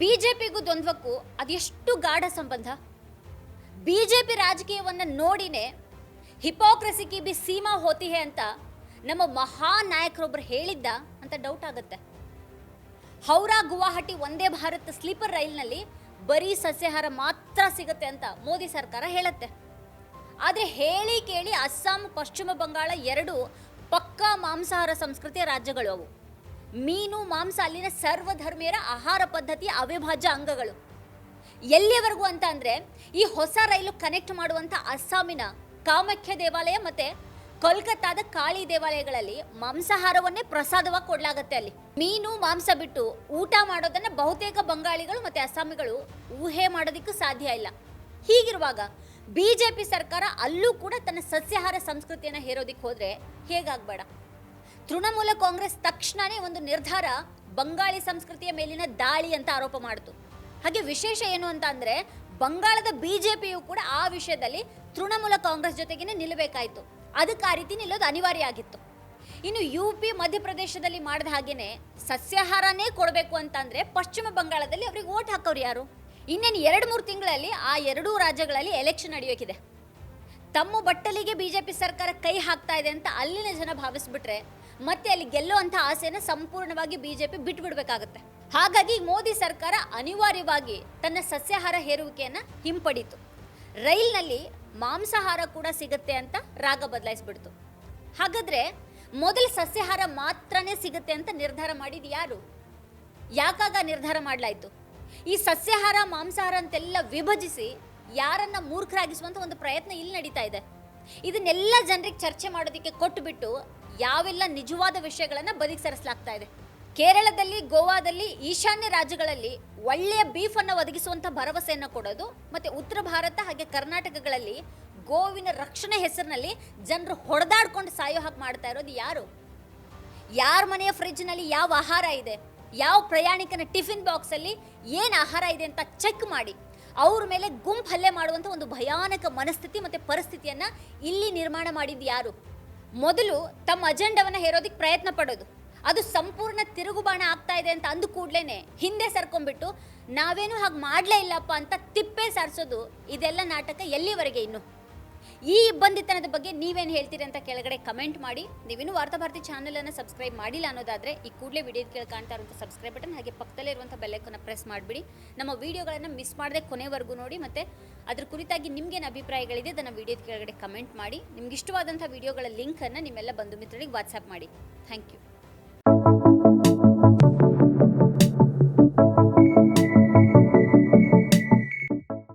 ಬಿಜೆಪಿಗೂ ದ್ವಂದ್ವಕ್ಕೂ ಅದೆಷ್ಟು ಗಾಢ ಸಂಬಂಧ? ಬಿಜೆಪಿ ರಾಜಕೀಯವನ್ನು ನೋಡಿನೇ ಹಿಪೋಕ್ರಸಿ ಕಿ ಬಿ ಸೀಮಾ ಹೋತಿಹೆ ಅಂತ ನಮ್ಮ ಮಹಾ ನಾಯಕರೊಬ್ಬರು ಹೇಳಿದ್ದ ಅಂತ ಡೌಟ್ ಆಗುತ್ತೆ. ಹೌರಾ ಗುವಾಹಟಿ ಒಂದೇ ಭಾರತ್ ಸ್ಲೀಪರ್ ರೈಲ್ನಲ್ಲಿ ಬರೀ ಸಸ್ಯಾಹಾರ ಮಾತ್ರ ಸಿಗುತ್ತೆ ಅಂತ ಮೋದಿ ಸರ್ಕಾರ ಹೇಳುತ್ತೆ. ಆದರೆ ಹೇಳಿ ಕೇಳಿ ಅಸ್ಸಾಂ, ಪಶ್ಚಿಮ ಬಂಗಾಳ ಎರಡು ಪಕ್ಕಾ ಮಾಂಸಾಹಾರ ಸಂಸ್ಕೃತಿಯ ರಾಜ್ಯಗಳು ಅವು. ಮೀನು ಮಾಂಸ ಅಲ್ಲಿನ ಸರ್ವಧರ್ಮೀಯರ ಆಹಾರ ಪದ್ಧತಿಯ ಅವಿಭಾಜ್ಯ ಅಂಗಗಳು. ಎಲ್ಲಿಯವರೆಗೂ ಅಂತ ಅಂದರೆ ಈ ಹೊಸ ರೈಲು ಕನೆಕ್ಟ್ ಮಾಡುವಂಥ ಅಸ್ಸಾಮಿನ ಕಾಮಾಖ್ಯ ದೇವಾಲಯ ಮತ್ತು ಕೋಲ್ಕತ್ತಾದ ಕಾಳಿ ದೇವಾಲಯಗಳಲ್ಲಿ ಮಾಂಸಾಹಾರವನ್ನೇ ಪ್ರಸಾದವಾಗಿ ಕೊಡಲಾಗತ್ತೆ ಅಲ್ಲಿ. ಮೀನು ಮಾಂಸ ಬಿಟ್ಟು ಊಟ ಮಾಡೋದನ್ನು ಬಹುತೇಕ ಬಂಗಾಳಿಗಳು ಮತ್ತು ಅಸ್ಸಾಮಿಗಳು ಊಹೆ ಮಾಡೋದಕ್ಕೂ ಸಾಧ್ಯ ಇಲ್ಲ. ಹೀಗಿರುವಾಗ ಬಿಜೆಪಿ ಸರ್ಕಾರ ಅಲ್ಲೂ ಕೂಡ ತನ್ನ ಸಸ್ಯಾಹಾರ ಸಂಸ್ಕೃತಿಯನ್ನು ಹೇರೋದಿಕ್ಕೆ ಹೋದರೆ ಹೇಗಾಗ್ಬೇಡ? ತೃಣಮೂಲ ಕಾಂಗ್ರೆಸ್ ತಕ್ಷಣನೇ ಒಂದು ನಿರ್ಧಾರ ಬಂಗಾಳಿ ಸಂಸ್ಕೃತಿಯ ಮೇಲಿನ ದಾಳಿ ಅಂತ ಆರೋಪ ಮಾಡಿತು. ಹಾಗೆ ವಿಶೇಷ ಏನು ಅಂತ ಅಂದ್ರೆ ಬಂಗಾಳದ ಪಿಯು ಕೂಡ ಆ ವಿಷಯದಲ್ಲಿ ತೃಣಮೂಲ ಕಾಂಗ್ರೆಸ್ ಜೊತೆಗೇನೆ ನಿಲ್ಲಬೇಕಾಯ್ತು. ಅದಕ್ಕೆ ಆ ರೀತಿ ನಿಲ್ಲೋದು ಅನಿವಾರ್ಯ ಆಗಿತ್ತು. ಇನ್ನು ಯು ಪಿ ಮಧ್ಯಪ್ರದೇಶದಲ್ಲಿ ಮಾಡಿದ ಹಾಗೇನೆ ಸಸ್ಯಾಹಾರನೇ ಕೊಡಬೇಕು ಅಂತಂದರೆ ಪಶ್ಚಿಮ ಬಂಗಾಳದಲ್ಲಿ ಅವ್ರಿಗೆ ಓಟ್ ಹಾಕೋರು ಯಾರು? ಇನ್ನೇನು ಎರಡು ಮೂರು ತಿಂಗಳಲ್ಲಿ ಆ ಎರಡೂ ರಾಜ್ಯಗಳಲ್ಲಿ ಎಲೆಕ್ಷನ್ ನಡೆಯೋಕಿದೆ. ತಮ್ಮ ಬಟ್ಟಲಿಗೆ ಬಿಜೆಪಿ ಸರ್ಕಾರ ಕೈ ಹಾಕ್ತಾ ಇದೆ ಅಂತ ಅಲ್ಲಿನ ಜನ ಭಾವಿಸ್ಬಿಟ್ರೆ ಮತ್ತೆ ಅಲ್ಲಿ ಗೆಲ್ಲುವಂಥ ಆಸೆನ ಸಂಪೂರ್ಣವಾಗಿ ಬಿಜೆಪಿ ಬಿಟ್ಬಿಡ್ಬೇಕಾಗತ್ತೆ. ಹಾಗಾಗಿ ಮೋದಿ ಸರ್ಕಾರ ಅನಿವಾರ್ಯವಾಗಿ ತನ್ನ ಸಸ್ಯಾಹಾರ ಹೇರುವಿಕೆಯನ್ನು ಹಿಂಪಡಿತು. ರೈಲ್ನಲ್ಲಿ ಮಾಂಸಾಹಾರ ಕೂಡ ಸಿಗುತ್ತೆ ಅಂತ ರಾಗ ಬದಲಾಯಿಸ್ಬಿಡ್ತು. ಹಾಗಾದ್ರೆ ಮೊದಲು ಸಸ್ಯಾಹಾರ ಮಾತ್ರನೇ ಸಿಗುತ್ತೆ ಅಂತ ನಿರ್ಧಾರ ಮಾಡಿದ ಯಾರು? ಯಾಕಾಗ ನಿರ್ಧಾರ ಮಾಡಲಾಯಿತು? ಈ ಸಸ್ಯಾಹಾರ, ಮಾಂಸಾಹಾರ ಅಂತೆಲ್ಲ ವಿಭಜಿಸಿ ಯಾರನ್ನ ಮೂರ್ಖರಾಗಿಸುವಂತ ಒಂದು ಪ್ರಯತ್ನ ಇಲ್ಲಿ ನಡೀತಾ ಇದೆ. ಇದನ್ನೆಲ್ಲ ಜನರಿಗೆ ಚರ್ಚೆ ಮಾಡೋದಕ್ಕೆ ಕೊಟ್ಟುಬಿಟ್ಟು ಯಾವೆಲ್ಲ ನಿಜವಾದ ವಿಷಯಗಳನ್ನು ಬದಿಗೆ ಸರಿಸಲಾಗ್ತಾ ಇದೆ? ಕೇರಳದಲ್ಲಿ, ಗೋವಾದಲ್ಲಿ, ಈಶಾನ್ಯ ರಾಜ್ಯಗಳಲ್ಲಿ ಒಳ್ಳೆಯ ಬೀಫ್ ಒದಗಿಸುವಂಥ ಭರವಸೆಯನ್ನ ಕೊಡೋದು, ಮತ್ತೆ ಉತ್ತರ ಭಾರತ ಹಾಗೆ ಕರ್ನಾಟಕಗಳಲ್ಲಿ ಗೋವಿನ ರಕ್ಷಣೆ ಹೆಸರಿನಲ್ಲಿ ಜನರು ಹೊಡೆದಾಡ್ಕೊಂಡು ಸಾಯೋ ಹಾಗೆ ಮಾಡ್ತಾ ಇರೋದು ಯಾರು? ಯಾರ ಮನೆಯ ಫ್ರಿಜ್ನಲ್ಲಿ ಯಾವ ಆಹಾರ ಇದೆ? ಯಾವ ಪ್ರಯಾಣಿಕನ ಟಿಫಿನ್ ಬಾಕ್ಸಲ್ಲಿ ಏನು ಆಹಾರ ಇದೆ ಅಂತ ಚೆಕ್ ಮಾಡಿ. ಅವ್ರ ಮೇಲೆ ಗುಂಪು ಹಲ್ಲೆ ಮಾಡುವಂಥ ಒಂದು ಭಯಾನಕ ಮನಸ್ಥಿತಿ ಮತ್ತು ಪರಿಸ್ಥಿತಿಯನ್ನು ಇಲ್ಲಿ ನಿರ್ಮಾಣ ಮಾಡಿದ್ದು ಯಾರು? ಮೊದಲು ತಮ್ಮ ಅಜೆಂಡವನ್ನು ಹೇರೋದಕ್ಕೆ ಪ್ರಯತ್ನ ಪಡೋದು. ಅದು ಸಂಪೂರ್ಣ ತಿರುಗುಬಾಣ ಆಗ್ತಾ ಇದೆ ಅಂತ ಅಂದು ಕೂಡ್ಲೇನೆ ಹಿಂದೆ ಸರ್ಕೊಂಡ್ಬಿಟ್ಟು, ನಾವೇನು ಹಾಗೆ ಮಾಡಲೇ ಇಲ್ಲಪ್ಪ ಅಂತ ತಿಪ್ಪೆ ಸಾರಿಸೋದು ಇದೆಲ್ಲ ನಾಟಕ ಎಲ್ಲಿವರೆಗೆ ಇನ್ನು? ಈ ಇಬ್ಬಂದಿತನದ ಬಗ್ಗೆ ನೀವೇನು ಹೇಳ್ತೀರಿ ಅಂತ ಕೆಳಗಡೆ ಕಮೆಂಟ್ ಮಾಡಿ. ನೀವಿನ್ನೂ ವಾರ್ತಾಭಾರತಿ ಅನ್ನು ಸಬ್ಸ್ಕ್ರೈಬ್ ಮಾಡಿಲ್ಲ ಅನ್ನೋದಾದ್ರೆ ಈ ಕೂಡಲೇ ವಿಡಿಯೋ ಕೇಳಿ ಕಾಣ್ತಾ ಇರುವಂಥ ಸಬ್ಸ್ಕ್ರೈಬ್ ಬಟನ್ ಹಾಗೆ ಪಕ್ಕದಲ್ಲೇ ಇರುವಂಥ ಬೆಲ್ಲೈಕನ್ನು ಪ್ರೆಸ್ ಮಾಡಿಬಿಡಿ. ನಮ್ಮ ವಿಡಿಯೋಗಳನ್ನು ಮಿಸ್ ಮಾಡದೆ ಕೊನೆವರೆಗೂ ನೋಡಿ ಮತ್ತೆ ಅದ್ರ ಕುರಿತಾಗಿ ನಿಮ್ಗೇನು ಅಭಿಪ್ರಾಯಗಳಿದೆ ಅದನ್ನು ವಿಡಿಯೋದ ಕೆಳಗಡೆ ಕಮೆಂಟ್ ಮಾಡಿ. ನಿಮ್ಗೆ ಇಷ್ಟವಾದಂಥ ವಿಡಿಯೋಗಳ ಲಿಂಕನ್ನು ನಿಮ್ಮೆಲ್ಲ ಬಂಧು ಮಿತ್ರರಿಗೆ ವಾಟ್ಸಪ್ ಮಾಡಿ. Thank you